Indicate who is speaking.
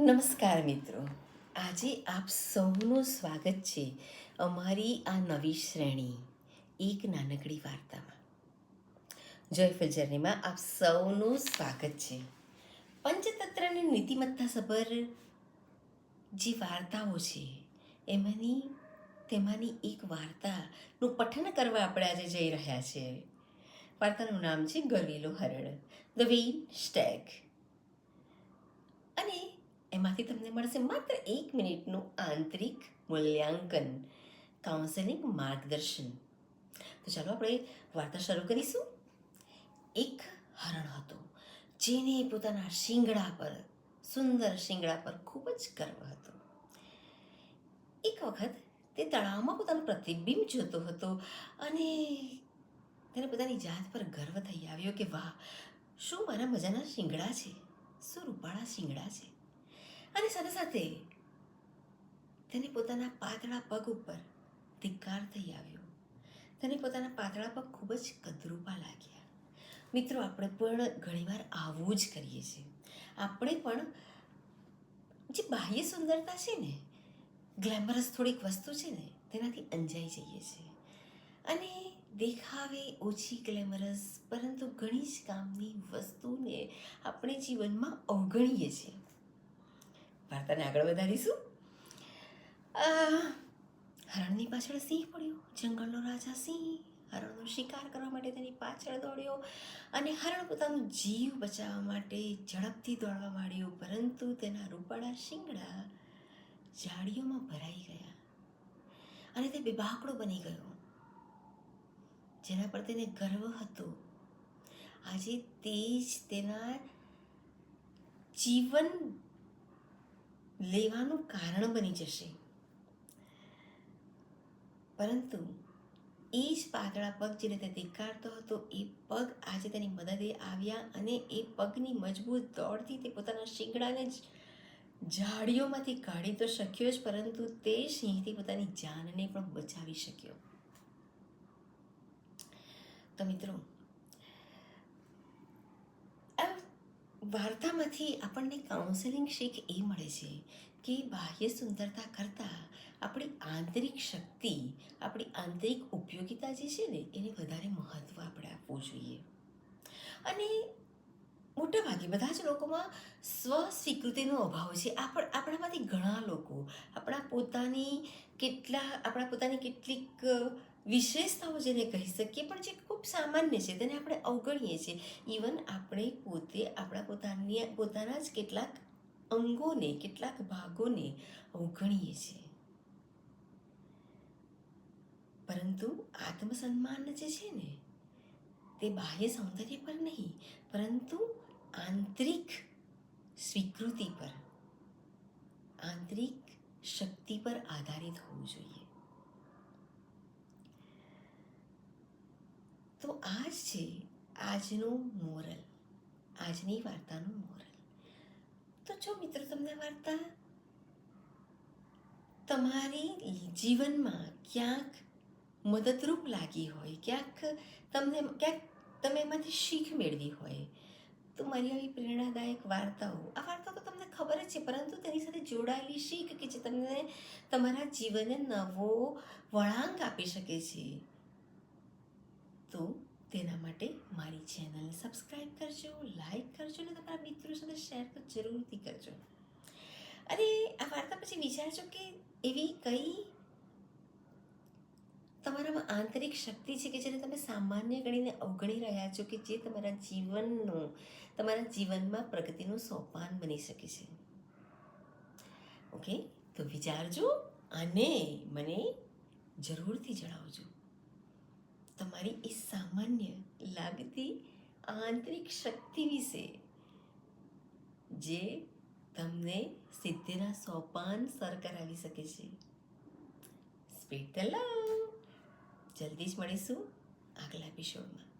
Speaker 1: નમસ્કાર મિત્રો. આજે આપ સૌનું સ્વાગત છે અમારી આ નવી શ્રેણી, એક નાનકડી વાર્તામાં. જોયફુલ જર્નીમાં આપ સૌનું સ્વાગત છે. પંચતંત્રની નીતિમત્તા સભર જે વાર્તાઓ છે, એમાંની, તેમાંની એક વાર્તાનું પઠન કરવા આપણે આજે જઈ રહ્યા છીએ વાર્તાનું નામ છે ગરવેલો હરણ, ધ વેઇન સ્ટેગ. અને એમાંથી તમને મળશે માત્ર એક મિનિટનું આંતરિક મૂલ્યાંકન કાઉન્સેલિંગ માર્ગદર્શન. તો ચાલો આપણે વાર્તા શરૂ કરીશું. એક હરણ હતો, જેને પોતાના શિંગડા પર, સુંદર શિંગડા પર ખૂબ જ ગર્વ હતો. એક વખત તે તળાવમાં પોતાનું પ્રતિબિંબ જોતો હતો અને તેને પોતાની જાત પર ગર્વ થઈ આવ્યો કે, વાહ, શું મારા મજાના શિંગડા છે? શું રૂપાળા શિંગડા છે? અને સાથે સાથે તેને પોતાના પાતળા પગ ઉપર ધિક્કાર થઈ આવ્યો. તેને પોતાના પાતળા પગ ખૂબ જ કદરૂપા લાગ્યા. મિત્રો, આપણે પણ ઘણીવાર આવું જ કરીએ છીએ. આપણે પણ જે બાહ્ય સુંદરતા છે ને, ગ્લેમરસ થોડીક વસ્તુ છે ને, તેનાથી અંજાઈ જઈએ છીએ. અને દેખાવે ઓછી ગ્લેમરસ, પરંતુ ઘણી જ કામની વસ્તુને આપણે જીવનમાં અવગણીએ છીએ. વાર્તાને આગળ વધારીશું. હરણની પાછળ સિંહ પડ્યો, જંગલનો રાજા સિંહ. હરણનો શિકાર કરવા માટે તેની પાછળ દોડ્યો અને હરણ પોતાનું જીવ બચાવવા માટે ઝડપથી દોડવા માંડ્યો, પરંતુ તેના રૂપાળા શિંગડા જાળીઓમાં ભરાઈ ગયા અને તે બેબાકડો બની ગયો. જેના પર તેને ગર્વ હતો. આજે તે જ તેના જીવન લેવાનું કારણ બની જશે. પરંતુ એ જ પાતળા પગ જે રીતે દેખાડતો હતો, એ પગ આજે તેની મદદે આવ્યા અને એ પગની મજબૂત દોડથી તે પોતાના શિંગડાને જ ઝાડીઓમાંથી કાઢી તો શક્યો જ, પરંતુ તે સિંહથી પોતાની જાનને પણ બચાવી શક્યો. તો મિત્રો આ વાર્તામાંથી આપણને કાઉન્સેલિંગ શીખ એ મળે છે કે બાહ્ય સુંદરતા કરતાં આપણી આંતરિક શક્તિ, આપણી આંતરિક ઉપયોગિતા જે છે ને, એને વધારે મહત્ત્વ આપણે આપવું જોઈએ. અને મોટા ભાગે બધા જ લોકોમાં સ્વ સ્વીકૃતિનો અભાવ છે. આપણ આપણામાંથી ઘણા લોકો આપણા પોતાની કેટલા, આપણા પોતાની કેટલીક વિશેષતાઓ જેને કહી શકીએ, પણ જે સામાન્ય છે, તેને આપણે અવગણીએ છીએ. ઇવન આપણે પોતે આપણા પોતાની, પોતાના જ કેટલાક અંગોને, કેટલાક ભાગોને અવગણીએ છીએ. પરંતુ આત્મસન્માન જે છે ને, તે બાહ્ય સૌંદર્ય પર નહીં, પરંતુ આંતરિક સ્વીકૃતિ પર, આંતરિક શક્તિ પર આધારિત હોવું જોઈએ. તો આ જ છે, આજનું મોરલ. આજની વાર્તાનું મોરલ. તો જો મિત્રો તમને વાર્તા તમારી જીવનમાં ક્યાંક મદદરૂપ લાગી હોય, ક્યાંક તમને, ક્યાંક તમે એમાંથી શીખ મેળવી હોય, તો મારી આવી પ્રેરણાદાયક વાર્તાઓ, આ વાર્તાઓ તો તમને ખબર જ છે, પરંતુ તેની સાથે જોડાયેલી શીખ કે જે તમને તમારા જીવનને નવો વળાંક આપી શકે છે. તો તેના માટે મારી ચેનલને સબસ્ક્રાઈબ કરજો લાઈક કરજો અને તમારા મિત્રો સાથે શેર તો જરૂરથી કરજો. અને આ વાર્તા પછી વિચારજો કે એવી કઈ તમારામાં આંતરિક શક્તિ છે કે જેને તમે સામાન્ય ગણીને અવગણી રહ્યા છો કે જે તમારા જીવનનું, તમારા જીવનમાં પ્રગતિનું સોપાન બની શકે છે. ઓકે તો વિચારજો અને મને જરૂરથી જણાવજો. તમારી એ સામાન્ય લાગતી આંતરિક શક્તિ વિશે, જે તમને સિદ્ધિના સોપાન સર કરાવી શકે છે. સ્પીડ લવ જલ્દી જ મળીશું આગલા એપિસોડમાં